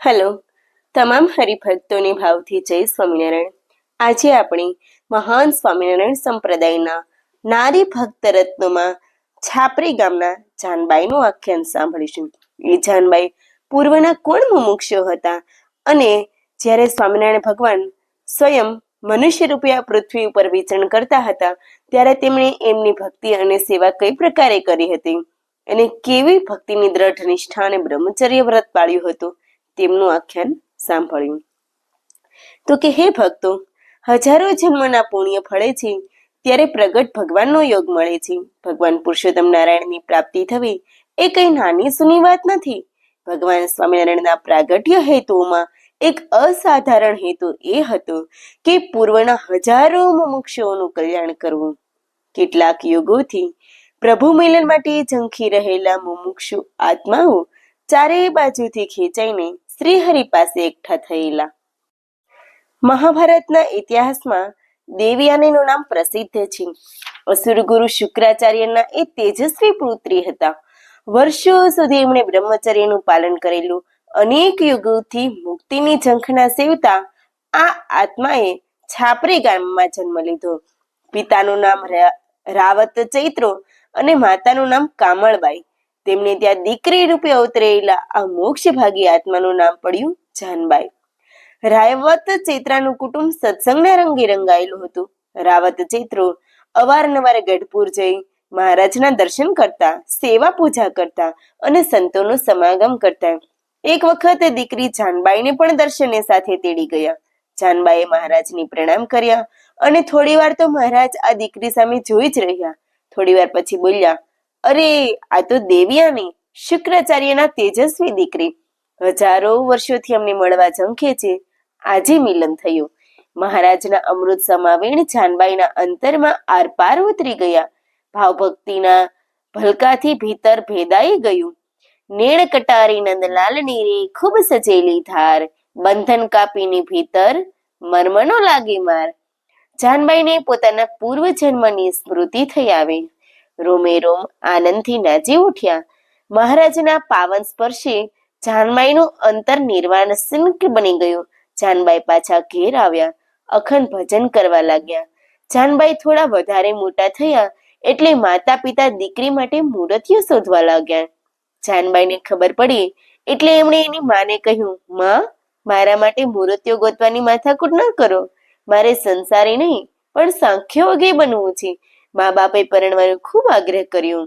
Hello, તમામ હરિભક્તોને ભાવથી જય સ્વામિનારાયણ. આજે આપણે મહાન સ્વામિનારાયણ સંપ્રદાયના નારી ભક્ત રત્નોમાં છાપરી ગામના જાનબાઈનું આખ્યાન સાંભળીશું. એ જાનબાઈ પૂર્વના કોણ મુમુક્ષો હતા અને જ્યારે સ્વામિનારાયણ ભગવાન સ્વયં મનુષ્ય રૂપે આ પૃથ્વી ઉપર વિચરણ કરતા હતા, ત્યારે તેમણે એમની ભક્તિ અને સેવા કઈ પ્રકારે કરી હતી? અને કેવી ભક્તિની દ્રઢ નિષ્ઠા અને બ્રહ્મચર્ય વ્રત પાળ્યું હતું? તેમનું આખ્યાન સાંભળ્યું. તો કે, હે ભક્તો, હજારો જન્મના પુણ્ય ફળે છે, ત્યારે પ્રગટ ભગવાનનો યોગ મળે છે. ભગવાન પુરુષોત્તમ નારાયણની પ્રાપ્તિ થવી એ કઈ નાની સુની વાત નથી. ભગવાન સ્વામિનારાયણના પ્રાગટ્ય હેતુઓમાં એક અસાધારણ હેતુ એ હતો કે પૂર્વના હજારો મુમુક્ષુઓનું કલ્યાણ કરવું. કેટલાક યુગોથી પ્રભુ મિલન માટે ઝંખી રહેલા મુમુક્ષુ આત્માઓ ચારે બાજુથી ખેંચાઈને શ્રીહરિ પાસે એકઠા થયેલા. મહાભારતના ઇતિહાસમાં દેવયાનીનું નામ પ્રસિદ્ધ છે. અસુરગુરુ શુક્રાચાર્યના એ તેજસ્વી પુત્રી હતા. વર્ષો સુધી એમણે બ્રહ્મચર્યનું પાલન કરેલું. અનેક યુગોથી મુક્તિની ઝંખના સેવતા આ આત્માએ છાપરી ગામમાં જન્મ લીધો. પિતાનું નામ રાવત ચૈત્રો અને માતાનું નામ કામળબાઈ. તેમને ત્યાં દીકરી રૂપે અવતરેલા આ મોક્ષભાગી આત્માનું નામ પડ્યું જાનબાઈ. રાયવત ચેત્રાનું કુટુંબ સત્સંગના રંગે રંગાયેલું હતું. રાવત ચેત્રો અવારનવાર ગઢપુર જઈ મહારાજના દર્શન કરતા, સેવા પૂજા કરતા અને સંતોનું સમાગમ કરતા. એક વખત દીકરી જાનબાઈને પણ દર્શને સાથે તેડી ગયા. જાનબાઈએ મહારાજની પ્રણામ કર્યા અને થોડી વાર તો મહારાજ આ દીકરી સામે જોઈ જ રહ્યા. થોડી વાર પછી બોલ્યા અરે, આ તો દેવ્યાની, શુક્રાચાર્યના તેજસ્વી દીકરી. હજારો વર્ષોથી અમને મળવા ઝંખે છે. આજે મિલન થયું. મહારાજના અમૃત સમાવીણ જાનબાઈના અંતરમાં આરપાર ઉતરી ગયા. ભાવભક્તિના ભલકાથી ભીતર ભેદાઈ ગયું. નેણ કટારી નંદલાલની રે ખૂબ સજેલી ધાર. બંધન કાપીની ભીતર મર્મનો લાગી માર. જાનબાઈને પોતાના પૂર્વ જન્મની સ્મૃતિ થઈ આવી. રોમે રોમ આનંદથી નાચી ઉઠ્યા. મહારાજના પાવન સ્પર્શે જાનબાઈનું અંતર નિર્વાણ સિંક બની ગયું. જાનબાઈ પાછા ઘેર આવ્યા. અખંડ ભજન કરવા લાગ્યા. જાનબાઈ થોડા વધારે મોટા થયા એટલે માતા પિતા દીકરી માટે મૂર્તિઓ શોધવા લાગ્યા. જાનબાઈને ખબર પડી એટલે એમણે એની માને કહ્યું, માં, મારા માટે મૂર્તિઓ ગોતવાની માથાકૂટ ન કરો. મારે સંસારી નહીં, પણ સાંખ્યોગી બનવું છે. મા બાપે પરણવાનો ખૂબ આગ્રહ કર્યો.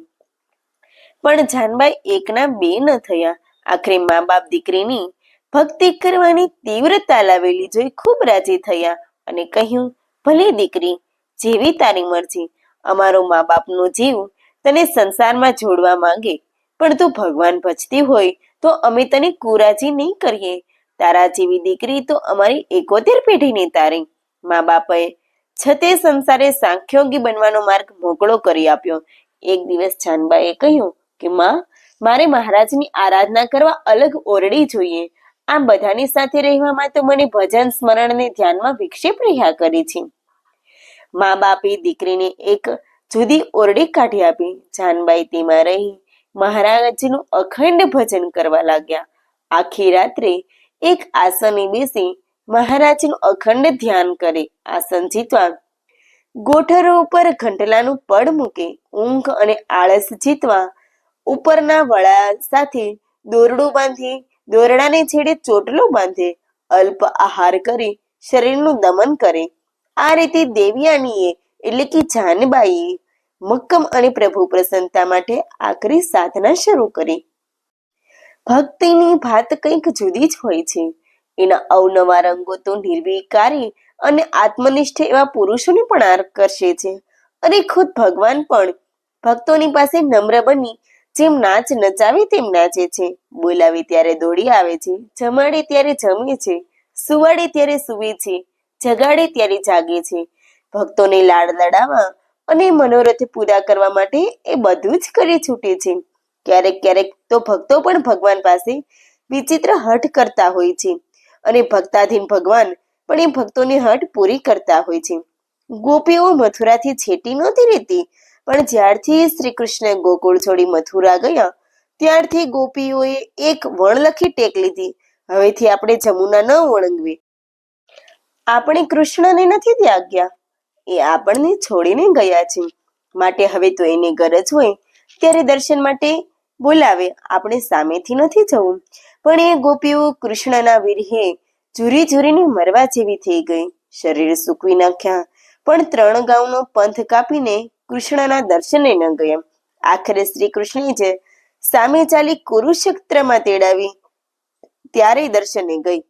પણ જાનબાઈ એકના બે ન થયા. આખરે મા બાપ દીકરીની ભક્તિ કરવાની તીવ્રતા લાવેલી જોઈ ખૂબ રાજી થયા અને કહ્યું, ભલે દીકરી, જેવી તારી મરજી. અમારો મા બાપનો જીવ તને સંસારમાં જોડવા માંગે. પણ તું ભગવાન ભજતી હોય તો અમે તને કુરાજી નહીં કરીએ. તારા જેવી દીકરી તો અમારી એકોતેર પેઢીની તારી. મા બાપે છતે સંસારે સાંખ્યોગી બનવાનો માર્ગ મોકળો કરી આપ્યો. એક દિવસ જાનબાએ કહ્યું કે, માં, મારે મહારાજની આરાધના કરવા અલગ ઓરડી જોઈએ. આ બધાની સાથે રહેવામાં તો મને ભજન સ્મરણને ધ્યાનમાં વિક્ષેપ રહ્યા કરી છે. મા બાપે દીકરીને એક જુદી ઓરડી કાઢી આપી. જાનબાઈ તેમાં રહી. મહારાજનું અખંડ ભજન કરવા લાગ્યા. આખી રાત્રે એક આસને બેસી મહારાજનું અખંડ ધ્યાન કરે, આસન જીતવા. ગોઠરો ઉપર ઘંટલાનું પડ મૂકે, ઊંઘ અને આળસ જીતવા. ઉપરના વડા સાથે દોરડું બાંધી, દોરડાને છેડે ચોટલો બાંધે, અલ્પ આહાર કરી શરીરનું દમન કરે. આ રીતે દેવિયાનીએ, એટલે કે જાનબાઈએ, મક્કમ અને પ્રભુ પ્રસન્નતા માટે આકરી સાધના શરૂ કરી. ભક્તિની ભાત કંઈક જુદી જ હોય છે. એના અવનવા રંગો તો નિર્વિકારી અને આત્મનિષ્ઠ એવા પુરુષોને પણ આકર્ષે છે. અને ખુદ ભગવાન પણ ભક્તોની પાસે નમ્ર બની જેમ નાચ નચાવે તેમ નાચે છે. બોલાવે ત્યારે દોડી આવે છે, જમાડે ત્યારે જમે છે, સુવાડે ત્યારે સૂવે છે, જગાડે ત્યારે જાગે છે. ભક્તોને લાડ લડાવવા અને મનોરથ પૂરા કરવા માટે એ બધું જ કરી છૂટે છે. ક્યારેક ક્યારેક તો ભક્તો પણ ભગવાન પાસે વિચિત્ર હઠ કરતા હોય છે. અને ભક્તાધીન ભગવાન પણ એ ભક્તોની હટ પૂરી કરતા હોય છે. ગોપીઓ મથુરાથી છેટી નહોતી રહેતી પણ જ્યારથી શ્રી કૃષ્ણ ગોકુળ છોડી મથુરા ગયા, ત્યારથી ગોપીઓએ એક વણલખી ટેક લીધી. હવેથી આપણે જમુના ન ઓળંગવી આપણે કૃષ્ણને નથી ત્યાગ્યા. એ આપણને છોડીને ગયા છે. માટે હવે તો એને ગરજ હોય, ત્યારે દર્શન માટે બોલાવે. આપણે સામેથી નથી જવું. પણ એ ગોપીઓ કૃષ્ણના વિરહે ઝૂરી ઝૂરીને મરવા જેવી થઈ ગઈ. શરીર સૂકવી નાખ્યા, પણ ત્રણ ગાઉનો પંથ કાપીને કૃષ્ણના દર્શને ન ગયા. આખરે શ્રી કૃષ્ણે જ સામે ચાલી કુરુક્ષેત્રમાં તેડાવી, ત્યારે દર્શને ગઈ.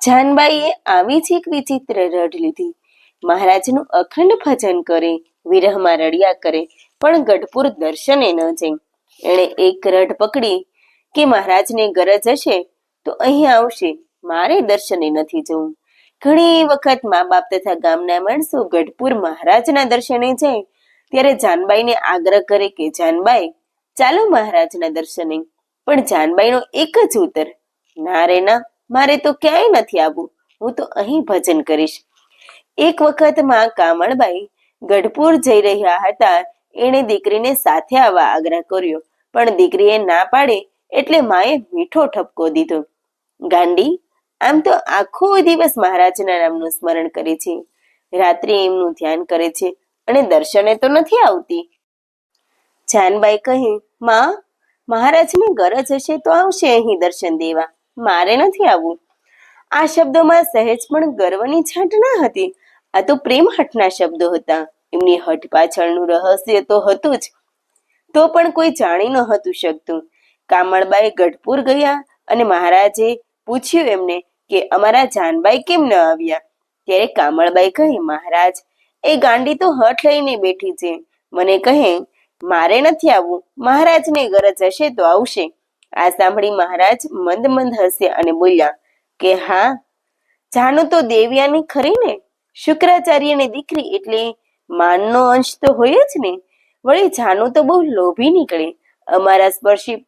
જાનબાઈએ આવી જ એક વિચિત્ર રડ લીધી. મહારાજનું અખંડ ભજન કરે, વિરહમાં રડ્યા કરે, પણ ગઢપુર દર્શને ન જઈ. એણે એક રડ પકડી કે મહારાજને ગરજ હશે, તો અહીં આવશે. મારે દર્શને નથી જવું. ઘણી વખત મા બાપ તથા ગામના માણસો ગઢપુર મહારાજના દર્શને જાય, ત્યારે જાનબાઈને આગ્રહ કરે કે, જાનબાઈ, ચાલો મહારાજના દર્શને. પણ જાનબાઈનો એક જ ઉત્તર, ના રે ના, મારે તો ક્યાંય નથી આવવું. હું તો અહીં ભજન કરીશ. એક વખતમાં કામળબાઈ ગઢપુર જઈ રહ્યા હતા, એણે દીકરીને સાથે આવવા આગ્રહ કર્યો, પણ દીકરીએ ના પાડે એટલે માએ મીઠો ઠપકો દીધો. ગાંડી, આમ તો આખો દિવસ મહારાજના નામનું સ્મરણ કરે છે. રાત્રે એમનું ધ્યાન કરે છે અને દર્શને તો નથી આવતી. જાનબાઈ કહે, માં, મહારાજની ગરજ હશે તો આવશે અહીં દર્શન દેવા. મારે નથી આવવું. આ શબ્દોમાં સહેજ પણ ગર્વની છાંટ ના હતી. આ તો પ્રેમ હટના શબ્દો હતા. એમની હટ પાછળનું રહસ્ય તો હતું જ. તો પણ કોઈ જાણી ન હતું શકતું. કામળબાઈ ગઢપુર ગયા અને મહારાજે પૂછ્યું એમને કે અમારા જાનબાઈ કેમ ન આવ્યા? ત્યારે કામળબાઈ કહે, મહારાજ, એ ગાંડી તો હઠ લઈને બેઠી છે. મને કહે, મારે નથી આવવું. મહારાજને ગરજ હશે તો આવશે. આ સાંભળી મહારાજ મંદ મંદ હસ્યા અને બોલ્યા કે, હા જાનું તો દેવ્યાની ખરી ને. શુક્રાચાર્યની દીકરી એટલે માનનો અંશ તો હોય જ ને. વળી જાનું તો બહુ લોભી નીકળે. અમારા સ્પર્શી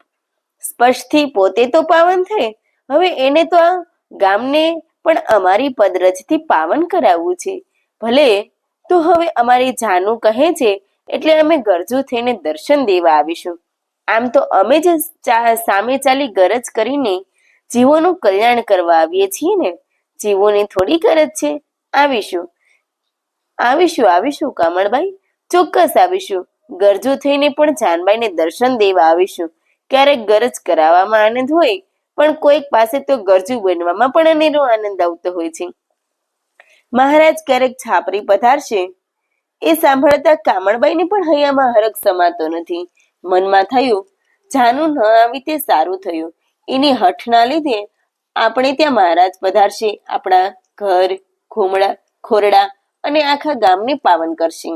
સ્પર્શથી પોતે તો પાવન થાય. હવે એને તો આ ગામને પણ અમારી પદરજથી પાવન કરાવવું છે. ભલે તો હવે અમારી જાનુ કહે છે, એટલે અમે ગરજુ થઈને દર્શન દેવા આવીશું. આમ તો અમે જ સામે ચાલી ગરજ કરીને જીવોનું કલ્યાણ કરવા આવીએ છીએ ને. જીવોની થોડી ગરજ છે. આવીશું. આવીશું આવીશું કામળબાઈ ચોક્કસ આવીશું. ગરજુ થઈને પણ જાનબાઈને દર્શન દેવા આવીશું. ક્યારેક ગરજ કરાવવામાં આનંદ હોય, પણ કોઈક પાસે તો ગરજુ બનવામાં પણ અનેરો આનંદ આવતો હોય છે. મહારાજ ક્યારેક છાપરી પધારશે. એ સાંભળતા કામળબાઈને પણ હૈયામાં હરખ સમાતો નથી. મનમાં થયું, જાનું ન આવી તે સારું થયું. એની હઠના લીધે આપણે ત્યાં મહારાજ પધારશે. આપણા ઘર ખોમડા ખોરડા અને આખા ગામને પાવન કરશે.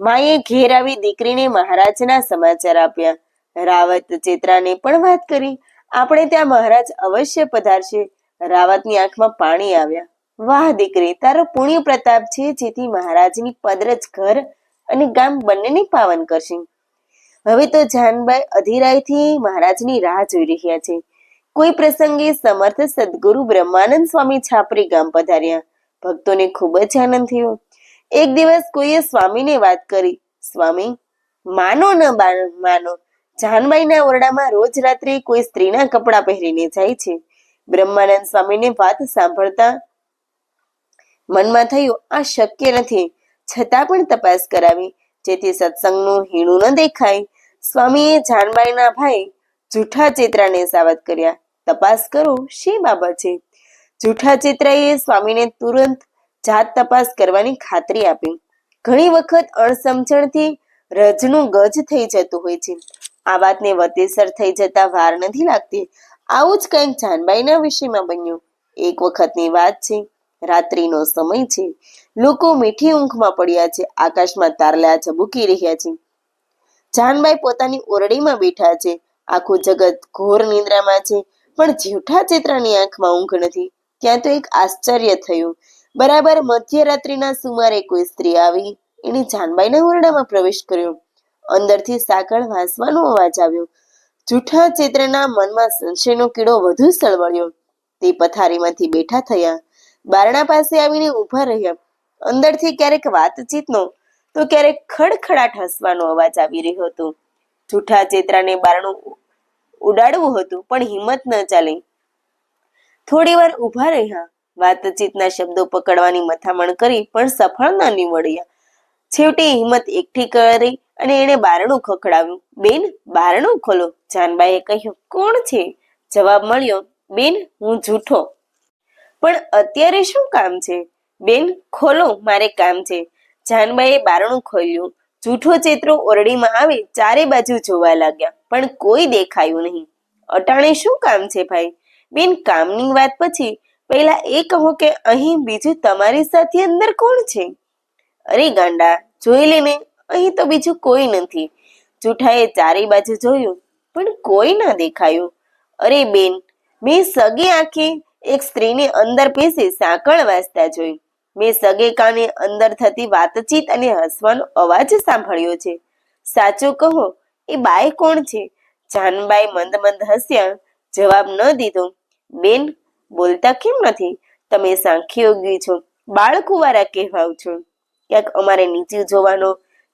માએ ઘેર આવી દીકરીને મહારાજના સમાચાર આપ્યા. રાવત ચેત્રાને પણ વાત કરી. આપણે ત્યાં મહારાજ અવશ્ય પધારશે. રાવતની આંખમાં પાણી આવ્યા. વાહ, દીકરી, તારો પુણ્ય પ્રતાપ છે, જેથી મહારાજની પદરજ ઘર અને ગામ બંનેને પાવન કરશે. હવે તો જાનબાઈ અધિરાયથી મહારાજની રાહ જોઈ રહ્યા છે. કોઈ પ્રસંગે સમર્થ સદગુરુ બ્રહ્માનંદ સ્વામી છાપરી ગામ પધાર્યા. ભક્તોને ખૂબ જ આનંદ થયો. એક દિવસ કોઈએ સ્વામીને વાત કરી. સ્વામી, માનો ન માનો. જાનબાઈના ઓરડામાં રોજ રાત્રે કોઈ સ્ત્રીના કપડાં પહેરીને જાય છે. બ્રહ્માનંદ સ્વામીને વાત સાંભળતા મનમાં થયું, આ શક્ય નથી. છતાં પણ તપાસ કરાવી, જેથી સત્સંગનું હીણું ન દેખાય. સ્વામીએ જાનબાઈના ભાઈ જૂઠા ચિત્રાને સાવધ કર્યા. તપાસ કરો, શી બાબત છે? જૂઠા ચેત્રાએ સ્વામીને તુરંત જાત તપાસ કરવાની ખાતરી આપી. ઘણી વખત અણસમજણથી રજનું ગજ થઈ જતું હોય છે. આ વાતને વતેસર થઈ જતા વાર નથી લાગતી. આવું જ કંઈક જાનબાઈના વિષયમાં બન્યું. એક વખતની વાત છે, રાત્રિનો સમય છે. લોકો મીઠી ઊંઘમાં પડ્યા છે, આકાશમાં તારલા ઝબૂકી રહ્યા છે. જાનબાઈ પોતાની ઓરડીમાં બેઠા છે, આખું જગત ઘોર નિંદ્રામાં છે, પણ જીવઠા ચિત્રની આંખમાં ઊંઘ નથી. ત્યાં તો એક આશ્ચર્ય થયું. બરાબર મધ્યરાત્રિના સુમારે કોઈ સ્ત્રી આવી, એણે જાનબાઈના ઓરડામાં પ્રવેશ કર્યો. અંદરથી સાકળ વાંસવાનો અવાજ આવ્યો. જૂઠા ચિત્રના મનમાં સંશયનો કીડો વધુ સળવળ્યો. તે પથારીમાંથી બેઠા થયા. બારણા પાસે આવીને ઊભા રહ્યા. અંદરથી ક્યારેક વાતચીતનો તો ક્યારેક ખડખડાટ હસવાનો અવાજ આવી રહ્યો હતો. જૂઠા ચેતરાને બારણું ઉડાડવું હતું, પણ હિંમત ન ચાલી. થોડી વાર ઊભા રહ્યા. વાતચીતના શબ્દો પકડવાની મથામણ કરી, પણ સફળ ન નીવડ્યા. છેવટે હિંમત એકઠી કરી અને એણે બારણું ખખડાવ્યું. બેન, બારણું ખોલો. જાનબાઈએ કહ્યું, કોણ છે? જવાબ મળ્યો, બેન, હું જૂઠો. પણ અત્યારે શું કામ છે? બેન, ખોલો, મારે કામ છે. જાનબાઈએ બારણું ખોલ્યું. જૂઠો ચેતરો ઓરડીમાં આવે, ચારે બાજુ જોવા લાગ્યા, પણ કોઈ દેખાયું નહીં. અટાણે શું કામ છે ભાઈ? બેન, કામની વાત પછી. પહેલા એ કહો કે અહીં બીજું તમારી સાથે અંદર કોણ છે? અરે ગાંડા, જોઈ લે ને. અહીં તો બીજું કોઈ નથી. જૂઠાએ ચારે બાજુ જોયું, પણ કોઈ ના દેખાયું. અરે બેન, મેં સગે આંખે એક સ્ત્રીને અંદર પેસી સાંકળ વાંચતા જોઈ મેં સગે કાને અંદર થતી વાતચીત અને હસવાનો અવાજ સાંભળ્યો છે. સાચું કહો, એ બાઈ કોણ છે? જાનબાઈ મંદ મંદ હસ્યા, જવાબ ન દીધો. બેન, બોલતા કેમ નથી? તમે સાંખી યોગી છો. બાળકુવારા કહેવાવ છો. ક્યાંક અમારે નીચે જોવાનો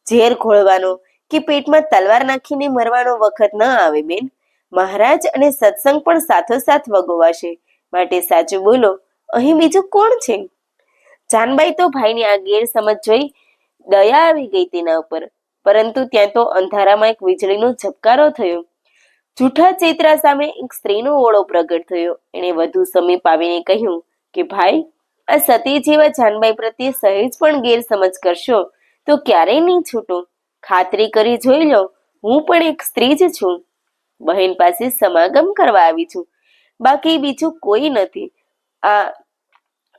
ઝેર ઘોળવાનો કે પેટમાં તલવાર નાખીને મરવાનો વખત ન આવે બેન. મહારાજ અને સત્સંગ પણ સાથોસાથ વગોવાશે. માટે સાચું બોલો, અહીં બીજું કોણ છે? જાનબાઈ તો ભાઈની આ ગેરસમજ જોઈ દયા આવી ગઈ તેના ઉપર. પરંતુ ત્યાં તો અંધારામાં એક વીજળીનો ઝબકારો થયો. જૂઠા ચેતરા સામે એક સ્ત્રીનો ઓળો પ્રગટ થયો. એણે વધુ સમીપ આવીને કહ્યું કે, ભાઈ, આ સતી જેવા જાનબાઈ પ્રત્યે સહેજ પણ ગેરસમજ કરશો. તો ક્યારેય નહીં છૂટું. ખાતરી કરી જોઈ લો, હું પણ એક સ્ત્રી જ છું. બહેન પાસે સમાગમ કરવા આવી છું. બાકી બીજું કોઈ નથી. આ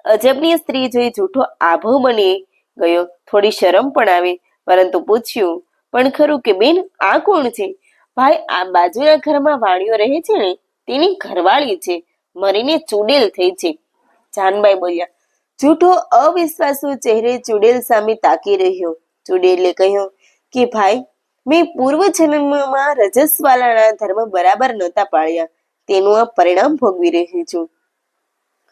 અજબની સ્ત્રી જોઈ જૂઠો આભો બની ગયો. થોડી શરમ પણ આવી, પરંતુ પૂછ્યું, પણ ખરું કે બેન, આ કોણ છે? ભાઈ, આ બાજુના ઘરમાં વાણીઓ રહે છે ને? તેની ઘરવાળી છે. મરીને ચૂડેલ થઈ છે. જાનબાઈ બોલ્યા જૂઠો અવિશ્વાસુ ચહેરે ચુડેલ સામે તાકી રહ્યો. ચુડેલે કહ્યું કે, ભાઈ, મેં પૂર્વ જન્મમાં રજસ્વાલાના ધર્મ બરાબર નહોતા પાળ્યા. તેનું આ પરિણામ ભોગવી રહી છું.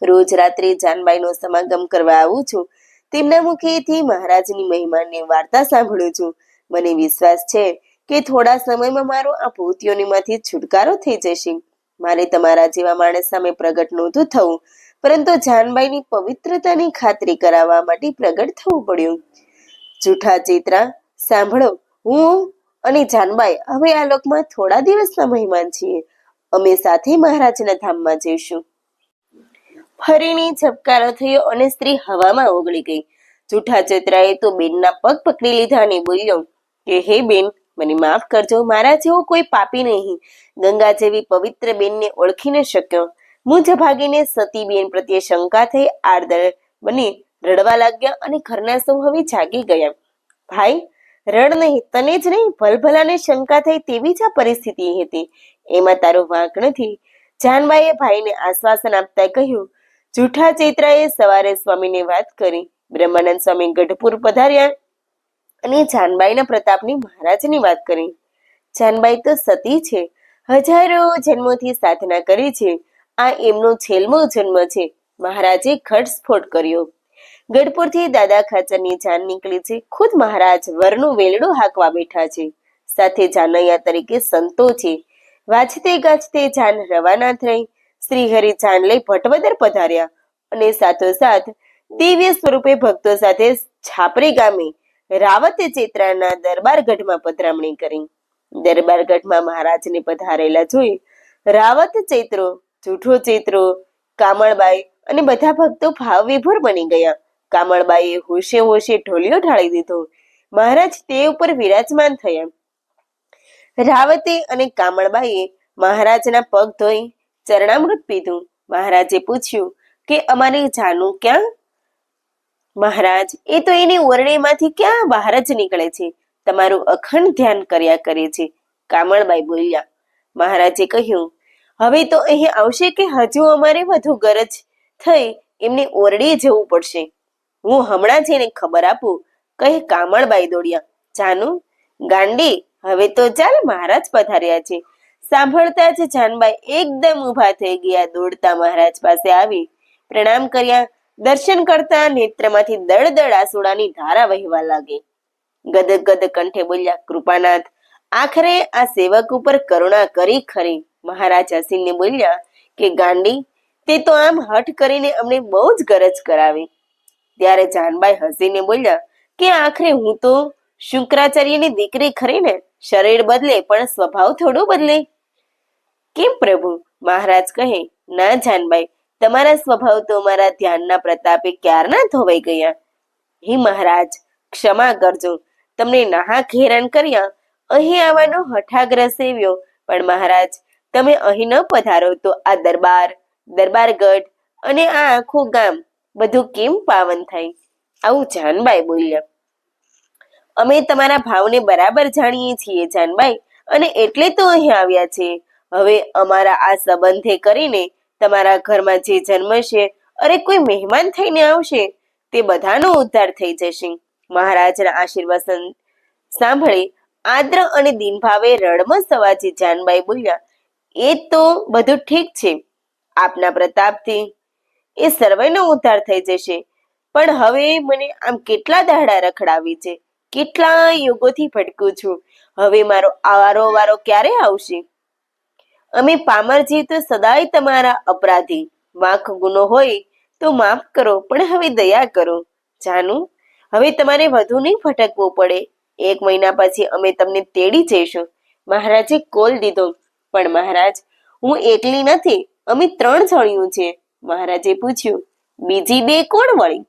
રોજ રાત્રે જાનબાઈનો સમાગમ કરવા આવું છું. તેમના મુખેથી મહારાજની મહિમાની વાર્તા સાંભળું છું. મને વિશ્વાસ છે કે થોડા સમયમાં મારો આ ભૂતિઓની છુટકારો થઈ જશે. મારે તમારા જેવા માણસ સામે પ્રગટ નહોતું થવું. પરંતુ જાનબાઈની પવિત્રતાની ખાતરી કરાવવા માટે પ્રગટ થવું પડ્યું. જૂઠા ચિત્રા, સાંભળો, હું અને જાનબાઈ હવે આ લોકમાં થોડા દિવસના મહેમાન છીએ. અમે સાથે મહારાજના ધામમાં જઈશું. ફરીની ઝબકારો થયો અને સ્ત્રી હવામાં ઓગળી ગઈ. જૂઠા ચિત્રાએ તો બેનના પગ પકડી લીધા અને બોલ્યો, કે હે બેન, મને માફ કરજો, મારા જેવો કોઈ પાપી નહીં. ગંગા જેવી પવિત્ર બેનને ઓળખી ન શક્યો. મુજ ભાગીને સતી પ્રત્યે શંકા થઈ આડદર બની રડવા લાગ્યા અને ઘરના સૌ હવે જાગી ગયા. ભાઈ, રડ નહીં, તને જ નહીં, ભલભલાને શંકા થઈ તેવી જ પરિસ્થિતિ હતી. એમાં તારો વાંક નથી. જાનબાઈએ ભાઈને આશ્વાસન આપતા કહ્યું, જૂઠા ચૈત્રાએ સવારે સ્વામીને વાત કરી. બ્રહ્માનંદ સ્વામી ગઢપુર પધાર્યા અને જાનબાઈના પ્રતાપની મહારાજની વાત કરી. જાનબાઈ તો સતી છે. હજારો જન્મોથી સાધના કરી છે. આ એમનો છેલ્મો જન્મ છે. મહારાજે ઘટસ્ફોટ કર્યો. ગઢપુરથી દાદા ખાચરની જાન નીકળી છે. ખુદ મહારાજ વરનું વેલડું હાંકવા બેઠા છે. સાથે જાનૈયા તરીકે સંતો છે. વાંચતે ગાજતે જાન રવાના થઈ. શ્રી હરિ જાન લઈ ભટવદર પધાર્યા અને સાથોસાથ દિવ્ય સ્વરૂપે ભક્તો સાથે છાપરી ગામે રાવત ચેત્રાના દરબારગઢમાં પધરામણી કરી. દરબાર ગઢમાં મહારાજને પધારેલા જોઈ રાવત ચૈત્રો જૂઠો ચિત્રો, કામળબાઈ અને બધા ભક્તો ભાવ વિભોર બની ગયા. કામળબાઈએ હોશે હોશે ઢોલિયો ઢાળી દીધો. મહારાજ તે ઉપર વિરાજમાન થયા. રાવતે અને કામળબાઈએ મહારાજના પગ ધોઈ ચરણામૃત પીધું. મહારાજે પૂછ્યું કે, અમારી જાનું ક્યાં? મહારાજ, એ તો એની ઓરડેમાંથી ક્યાં બહાર જ નીકળે છે. તમારું અખંડ ધ્યાન કર્યા કરે છે. કામળબાઈ બોલ્યા. મહારાજે કહ્યું હવે તો અહીં આવશે કે હજુ અમારે વધુ ગરજ થઈ એમને ઓરડીએ જવું પડશે. હું હમણાં જ એને ખબર આપું. કહી કામળબાઈ દોડ્યા, જાનુ, ગાંડી, હવે તો ચાલ મહારાજ પધાર્યા છે. સાંભળતા જ જાનબાઈ એકદમ ઊભા થઈ ગયા. દોડતા મહારાજ પાસે આવી, પ્રણામ કર્યા. દર્શન કરતા નેત્રમાંથી દળદળ આસુડાની ધારા વહેવા લાગી. ગદ ગદ કંઠે બોલ્યા, કૃપાનાથ, આખરે આ સેવક ઉપર કરુણા કરી ખરી. મહારાજ હસીને બોલ્યા કે, ગાંડી, તે તો આમ હઠ કરીને અમને બહુ જ ગરજ કરાવી. ત્યારે જાનબાઈ હસીને બોલ્યા કે, આખરે હું તો શુક્રાચાર્યની દીકરી ખરી ને શરીર બદલે, પણ સ્વભાવ થોડો બદલે. કેમ પ્રભુ? મહારાજ કહે, ના જાનબાઈ, તમારા સ્વભાવ તો મારા ધ્યાનના પ્રતાપે ક્યારના ધોવાઈ ગયા. હે મહારાજ, ક્ષમા કરજો. તમને નાહક હેરાન કર્યા, અહીં આવવાનો હઠાગ્રહ સેવ્યો. પણ મહારાજ તમે અહીં ન પધારો તો આ દરબાર, દરબારગઢ અને આ આખું ગામ બધું કેમ પાવન થાય? આવું જાનબાઈ બોલ્યા. અમે તમારા ભાવને બરાબર જાણીએ છીએ જાનબાઈ અને એટલે તો અહીં આવ્યા છે. હવે અમારા આ સંબંધે કરીને તમારા ઘરમાં જે જન્મશે અરે કોઈ મહેમાન થઈને આવશે તે બધાનો ઉદ્ધાર થઈ જશે. મહારાજના આશીર્વાદ સાંભળી આદ્ર અને દિનભાવે રડમાં સવાજી જાનબાઈ બોલ્યા એ તો બધું ઠીક છે. આપના પ્રતાપથી એ સર્વેનો ઉદ્ધાર થઈ જશે. પણ હવે મને આમ કેટલા દાડા રખડાવી છે. કેટલા યુગોથી ભટકું છું. હવે મારો આવારો વારો ક્યારે આવશે? અમે પામરજી તો સદાય તમારા અપરાધી. વાંક ગુનો હોય તો માફ કરો, પણ હવે દયા કરો. જાનું, હવે તમારે વધુ નહીં ભટકવું પડે. એક મહિના પછી અમે તમને તેડી જઈશું. મહારાજે કોલ દીધો. પણ મહારાજ, હું એકલી નથી, અમે ત્રણ જણિયું છે. મહારાજે પૂછ્યું, બીજી બે કોણ વળી?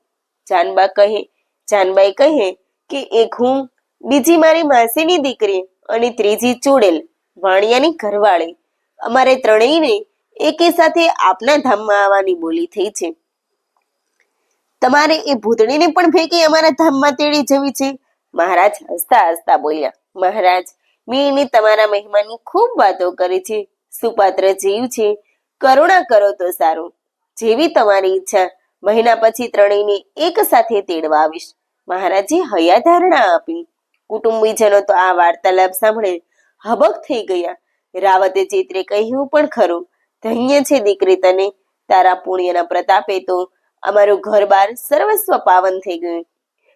જાનબા કહે, જાનબાઈ કહે કે એક હું, બીજી મારી માસીની દીકરી અને ત્રીજી ચૂડેલ, વાણિયાની ઘરવાળી. અમારે ત્રણેયને એકે સાથે આપના ધામમાં આવવાની બોલી થઈ છે. તમારે એ ભૂતળીને પણ ભેગી અમારા ધામમાં તેડી જવી છે? મહારાજ હસતા હસતા બોલ્યા, મહારાજ મેં તમારા મહેમાનની ખૂબ વાતો કરી છે, સુપાત્ર જીવ છે. કરુણા કરો તો સારું. જેવી તમારી ઈચ્છા. મહિના પછી ત્રણેયને એક સાથે તેડવા આવીશ. મહારાજે હયા ધારણા આપી. કુટુંબીજનો તો આ વાર્તાલાપ સાંભળે હબક થઈ ગયા. રાવતે ચિત્રે કહ્યું પણ ખરું. ધન્ય છે દીકરી તને. તારા પુણ્યના પ્રતાપે તો અમારું ઘર બાર સર્વસ્વ પાવન થઈ ગયું.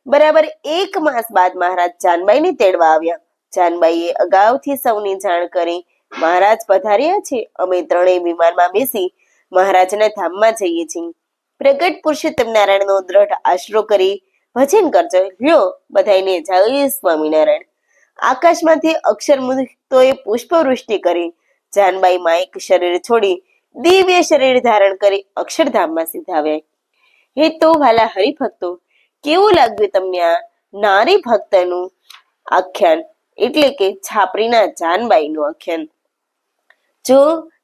બરાબર એક માસ બાદ મહારાજ જાનબાઈને તેડવા આવ્યા. જાનબાઈએ અગાઉથી સૌની જાણ કરી, મહારાજ પધાર્યા છે, અમે ત્રણેય વિમાનમાં બેસી મહારાજના ધામમાં જઈએ છીએ. પ્રગટ પુરુષોત્તમ નારાયણનો દ્રઢ આશરો કરી ભજન કરજો. લ્યો બધાને જય સ્વામિનારાયણ. આકાશમાંથી અક્ષર મુક્તોએ પુષ્પવૃષ્ટિ કરી. જાનબાઈ માયક શરીર છોડી દિવ્ય શરીર ધારણ કરી અક્ષરધામમાં સીધાવ્યા. હે તો વાલા હરિભક્તો, કેવું લાગ્યું તમને આ નારી ભક્તનું આખ્યાન? એટલે કે છાપરીના જાનબાઈનું આખ્યાન. જો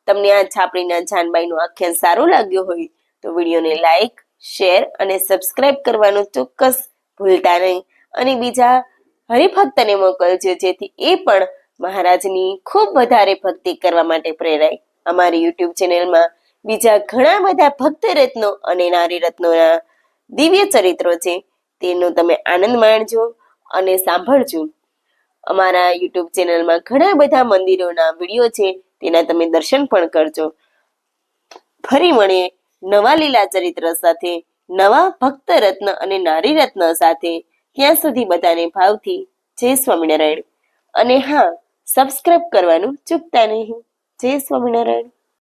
તમને આ છાપરીના જાનબાઈનું આખ્યાન સારું લાગ્યું હોય, તો વિડીયોને લાઈક, શેર અને સબસ્ક્રાઇબ કરવાનું ચોક્કસ ભૂલતા નહીં. અને બીજા હરિભક્તને મોકલજો, જેથી એ પણ મહારાજની ખૂબ વધારે ભક્તિ કરવા માટે પ્રેરાય. અમારી યુટ્યુબ ચેનલમાં બીજા ઘણા બધા ભક્ત રત્નો અને નારી રત્નોના દિવ્ય ચરિત્રો છે. તેનો તમે આનંદ માણજો અને સાંભળજો. અમારા યુટ્યુબ ચેનલમાં ઘણા બધા મંદિરોના વીડિયો છે, તેના તમે દર્શન પણ કરજો. ફરી મળીએ નવા લીલા ચરિત્ર સાથે, નવા ભક્ત રત્ન અને નારી રત્ન સાથે. ત્યાં સુધી બધાને ભાવથી જય સ્વામિનારાયણ. અને હા સબસ્ક્રાઇબ કરવાનું ચૂકતા નહીં. જય સ્વામિનારાયણ.